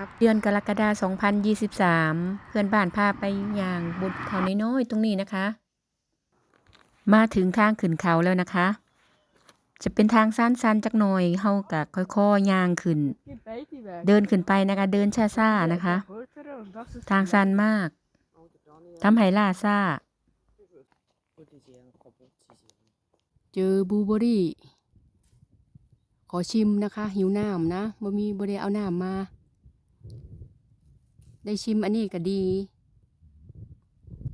ครับเดือนกรกฎาคม2023 เพื่อนบ้านพาไปอย่างบุตรเขาน้อยๆตรงนี้นะคะ มาถึงทางขึ้นเขาแล้วนะคะ จะเป็นทางสั้นๆจักหน่อยเฮากะค่อยๆย่างขึ้น เดินขึ้นไปนะคะ เดินช้าๆนะคะ ทางสั้นมากทำให้ล่าซ่า เจอบูเบอรี่ ขอชิมนะคะ หิวน้ำนะบ่มีบ่ได้เอาน้ำมา ได้ชิมอันนี้ก็ดี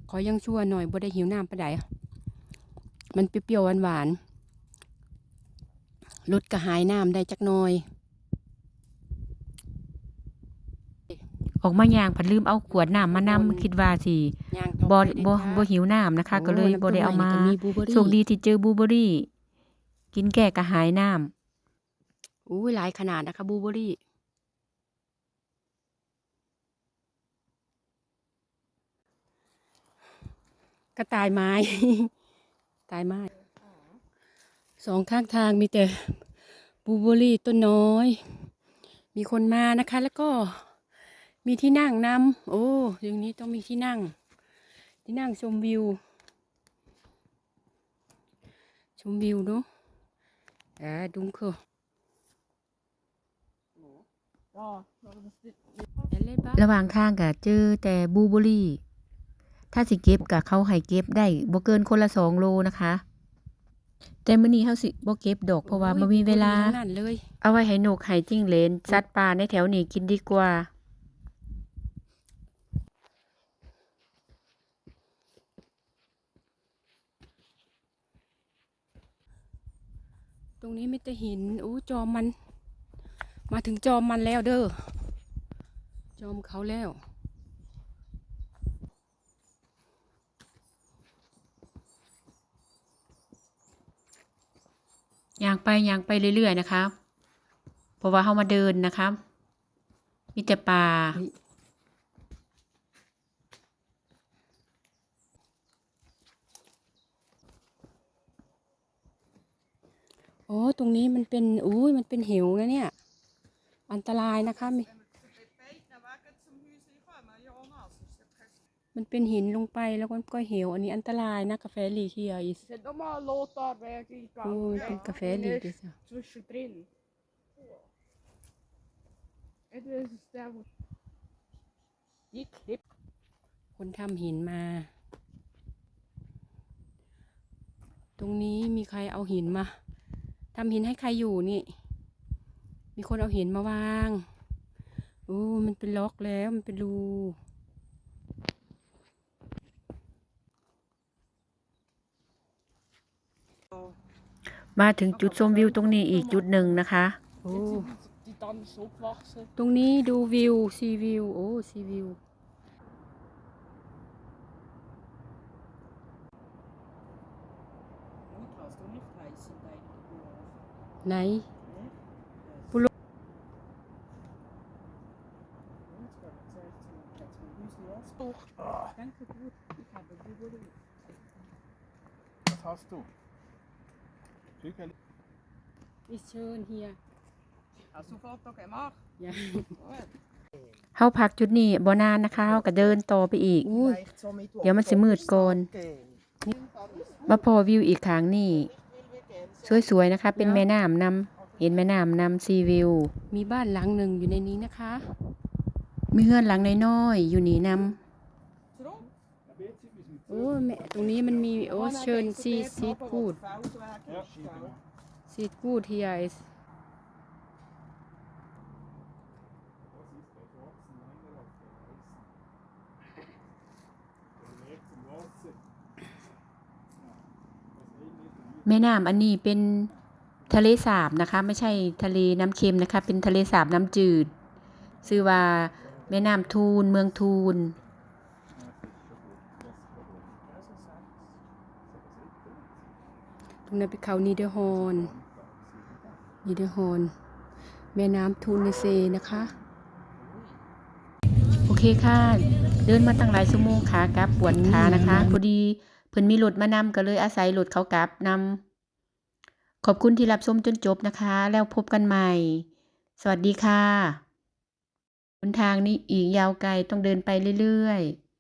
ขอยังชั่วหน่อยบ่ได้หิวน้ำปานใดมันเปรี้ยวๆหวานๆลดกระหายน้ำได้จักหน่อย ออกมาย่างผัดลืมเอาขวดน้ำมานำคิดว่าสิย่างต่อบ่ไปเลยบ่ค่ะบ่หิวน้ำนะคะก็เลยโอ้บ่ได้เอามาน้ำต้นไนี่ก็มีบลูเบอรี่ โชคดีที่เจอบลูเบอรี่ กินแก้กระหายน้ำ อู้ยหลายขนาดนะคะบลูเบอรี่ กระต่ายไม้ตายไม้สองข้างทางมีแต่บลูเบอรี่ต้นน้อย มีคนมานะคะ แล้วก็มีที่นั่งนำโอ้อย่างนี้ต้องมีที่นั่ง ที่นั่งชมวิว ชมวิวเนาะอ่าดุงเคอระหว่างทางก็เจอแต่บลูเบอรี่ ถ้าสิเก็บก็เขาให้เก็บได้บ่เกินคนละสองโลนะคะ แต่มื้อนี้เฮาสิบ่เก็บดอกเพราะว่าบ่มีเวลาโอ้ยนั่นเลยเอาไว้ให้นกให้จิ้งเหลนสัตว์ป่าในแถวนี้กินดีกว่า ตรงนี้ไม่แต่หินอู้จอมมัน มาถึงจอมมันแล้วเด้อจอมเขาแล้ว ย่างไปย่างไปเรื่อยๆนะคะเพราะว่าเขามาเดินนะคะมีแต่ป่าโอ้ ตรงนี้มันเป็นอุ้ยมันเป็นเหวนะเนี่ย อันตรายนะคะมี มันเป็นหินลงไปแล้วมันก็เหว อันนี้อันตรายนะกาแฟลีเฮียอีส zit allemaal lood daar bij je โอ้ยเป็นกาแฟลีด้วยจ้ะ zwischendrin. Het is een stem. Die knip. คนทำหินมา ตรงนี้มีใครเอาหินมาทำหินให้ใครอยู่นี่ มีคนเอาหินมาวาง โอ้ มันเป็นล็อกแล้ว มันเป็นรู มาถึงจุดชมวิวตรงนี้อีกจุดหนึ่งนะคะโอ้ Die tanden is ook wassen. ตรงนี้ดูวิวซีวิว โอ้ซีวิว ไหน Was hast du? Zwiebeln. อิเชิญเฮีย Hast du Foto gemacht? อย่าเฮาพักจุดนี้บ่นานนะคะเฮาก็เดินต่อไปอีกอุ้ย Vielleicht so mit เดี๋ยวมันสิมืดก่อน gehen. มาพอวิวอีกครั้งนี่สวยๆนะคะ เป็นแม่น้ำนำเห็นแม่น้ำนำซีวิว มีบ้านหลังหนึ่งอยู่ในนี้นะคะ มีเฮือนหลังน้อยๆอยู่นี่น โอ้แม่ตรงนี้มันมีโอ้เชิญซีซีกูดซีกูดเฮีย is ำแม่น้ำอันนี้เป็นทะเลสาบนะคะ ไม่ใช่ทะเลน้ำเค็มนะคะ เป็นทะเลสาบน้ำจืด ชื่อว่าแม่น้ำทูนเมืองทูน รงนั้นเป็นเขานีเดอร์ฮอนนีเดอร์ฮอนแม่น้ำทูนิเซนะคะ โอเคค่ะ เดินมาตั้งหลายชั่วโมงขากลับปวดขานะคะ พอดีเพิ่นมีรถมานำก็เลยอาศัยรถเขากลับนำขอบคุณที่รับชมจนจบนะคะ แล้วพบกันใหม่ สวัสดีค่ะบนทางนี้อีกยาวไกลต้องเดินไปเรื่อยๆ